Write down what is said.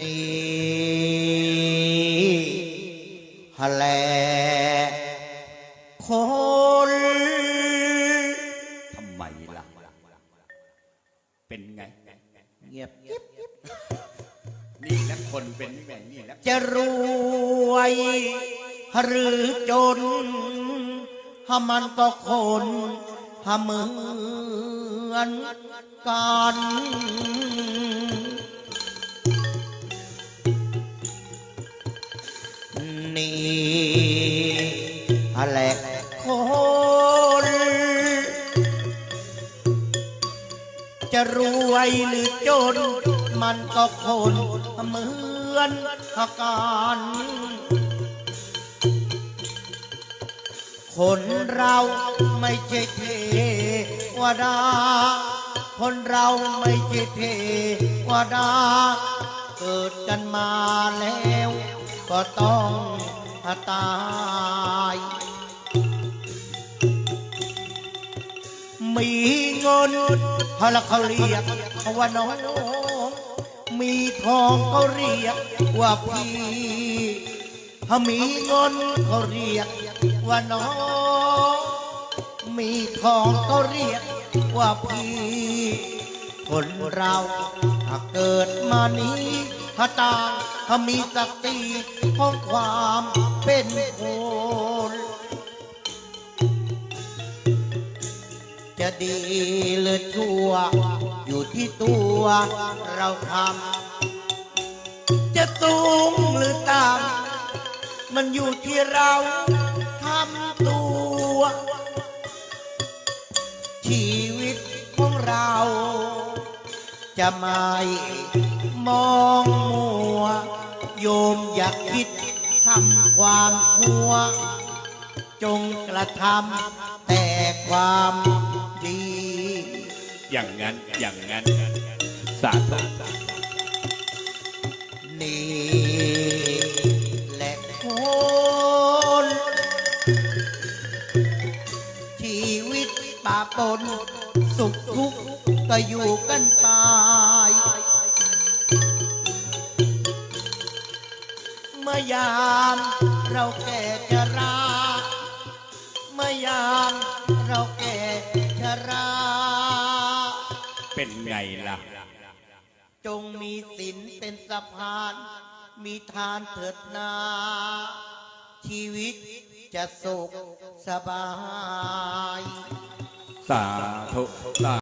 ฮะแลคนทำไมล่ะ เป็นไง เงียบเงียบนี่แหละคนเป็นนี่ไงนี่แหละจะรวย หรือจนหามันก็คนหาเหมือนกัน นี่อะไรคนจะรวยหรือจน มันก็คนเหมือนกันคนเราไม่ใช่เทวดา คนเราไม่ใช่เทวดา เกิดกันมาแล้ว ก็ต้องตาย มีเงินฮาละเขาเรียกว่าน้องมีทองเขาเรียกว่าพี่ถ้ามีเงินเขาเรียกว่าน้องมีทองเขาเรียกว่าพี่คนเราถ้าเกิดมานี้ถ้าต่างถ้า มีสักตีของความเป็นคนจะดีหรือชั่ว อยู่ที่ตัวเราทำ จะสูงหรือต่ำมันอยู่ที่เราทำตัว ชีวิตของเรา จะไม่มองมัว โยมอยากคิดทำความชั่ว จงกระทำแต่ความดี อย่างนั้นอย่างนั้นสาธุนี่แหละคนชีวิตป่าปนสุขทุกข์ก็อยู่กันไป ยามเราแก่ชราเมื่อยามเราแก่ชรา เป็นไงล่ะ จงมีศีลเป็นสะพาน มีทานเถิดนา ชีวิตจะสุขสบาย สาธุสา